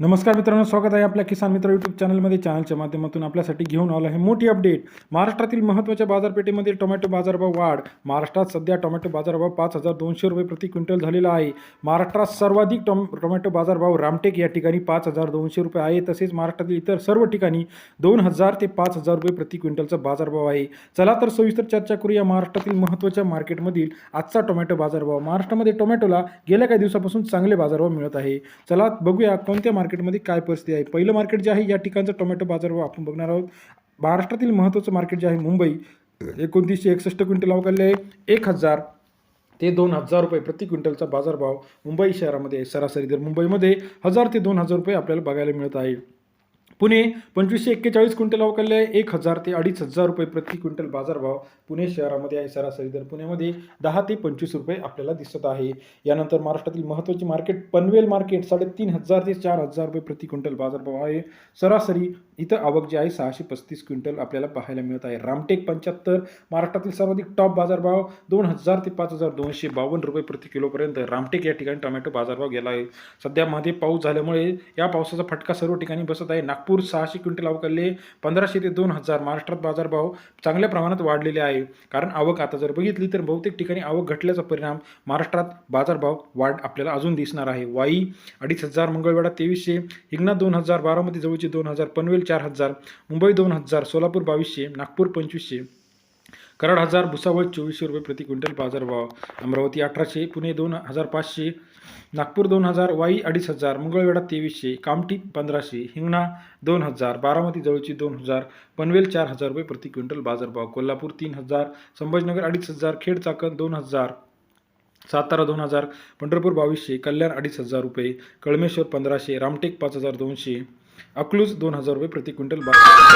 नमस्कार मित्रांनो स्वागत आहे आपल्या किसान मित्र यूट्यूब चॅनलमध्ये. चॅनलच्या माध्यमातून आपल्यासाठी घेऊन आलो आहे मोठी अपडेट महाराष्ट्रातील महत्त्वाच्या बाजारपेठेमध्ये टोमॅटो बाजारभाव वाढ. महाराष्ट्रात सध्या टोमॅटो बाजारभाव पाच हजार दोनशे रुपये प्रति क्विंटल झालेला आहे. महाराष्ट्रात सर्वाधिक टोम टोमॅटो बाजारभाव रामटेक या ठिकाणी पाच हजार दोनशे रुपये आहे. तसेच महाराष्ट्रातील इतर सर्व ठिकाणी दोन हजार ते पाच हजार रुपये प्रति क्विंटलचा बाजारभाव आहे. चला तर सविस्तर चर्चा करूया महाराष्ट्रातील महत्त्वाच्या मार्केटमधील आजचा टोमॅटो बाजारभाव. महाराष्ट्रामध्ये टोमॅटोला गेल्या काही दिवसापासून चांगले बाजारभाव मिळत आहे. चला बघूया कोणत्या मार्केटमध्ये काय परिस्थिती आहे? पहिलं मार्केट जे आहे या ठिकाणचं टोमॅटो बाजारभाव आपण बघणार आहोत. महाराष्ट्रातील महत्त्वाचं मार्केट जे आहे मुंबई. एकोणतीसशे एकसष्ट क्विंटल अवकाले आहे. एक हजार ते दोन हजार रुपये प्रति क्विंटलचा बाजारभाव मुंबई शहरामध्ये सरासरी दर मुंबईमध्ये हजार ते दोन हजार रुपये आपल्याला बघायला मिळत आहे. पुणे पंचवीसशे एक्केचाळीस क्विंटल अवकाले एक हजार ते अडीच हजार रुपये प्रति क्विंटल बाजारभाव पुणे शहरामध्ये आहे. सरासरी दर पुण्यामध्ये दहा ते पंचवीस रुपये आपल्याला दिसत आहे. यानंतर महाराष्ट्रातील महत्त्वाची मार्केट पनवेल मार्केट साडेतीन हजार ते चार हजार रुपये प्रति क्विंटल बाजारभाव आहे. सरासरी इथं आवक जी आहे सहाशे पस्तीस क्विंटल आपल्याला पाहायला मिळत आहे. रामटेक पंच्याहत्तर महाराष्ट्रातील सर्वाधिक टॉप बाजारभाव दोन हजार ते पाच हजार दोनशे बावन्न रुपये प्रति किलोपर्यंत रामटेक या ठिकाणी टोमॅटो बाजारभाव गेला आहे. सध्या मध्ये पाऊस झाल्यामुळे या पावसाचा फटका सर्व ठिकाणी बसत आहे. नागपूर सहाशे क्विंटल अवकाले पंधराशे ते दोन हजार महाराष्ट्रात बाजारभाव चांगल्या प्रमाणात वाढलेले आहे. कारण आवक आता जर बघितली तर बहुतेक ठिकाणी आवक घटल्याचा परिणाम महाराष्ट्रात बाजारभाव वाढ आपल्याला अजून दिसणार आहे. वाई अडीच हजार मंगळवेढा तेवीसशे हिंगणा दोन हजार बारामती जवळचे दोन हजार पनवेल चार हजार मुंबई दोन हजार सोलापूर बावीसशे नागपूर पंचवीसशे. कराड हजार भुसावळ चोवीसशे रुपये प्रति क्विंटल बाजारभाव. अमरावती अठराशे पुणे दोन हजार पाचशे नागपूर दोन हजार वाई अडीच हजार मंगळवेढा तेवीसशे कामठी पंधराशे हिंगणा दोन हजार बारामती जवळची दोन हजार पनवेल चार हजार रुपये प्रति क्विंटल बाजारभाव. कोल्हापूर तीन हजार संभाजीनगर अडीच हजार खेड चाकण दोन हजार सातारा दोन हजार पंढरपूर बावीसशे कल्याण अडीच हजार रुपये कळमेश्वर पंधराशे रामटेक पाच हजार दोनशे अकलूज दोन हजार रुपये प्रति क्विंटल बाजार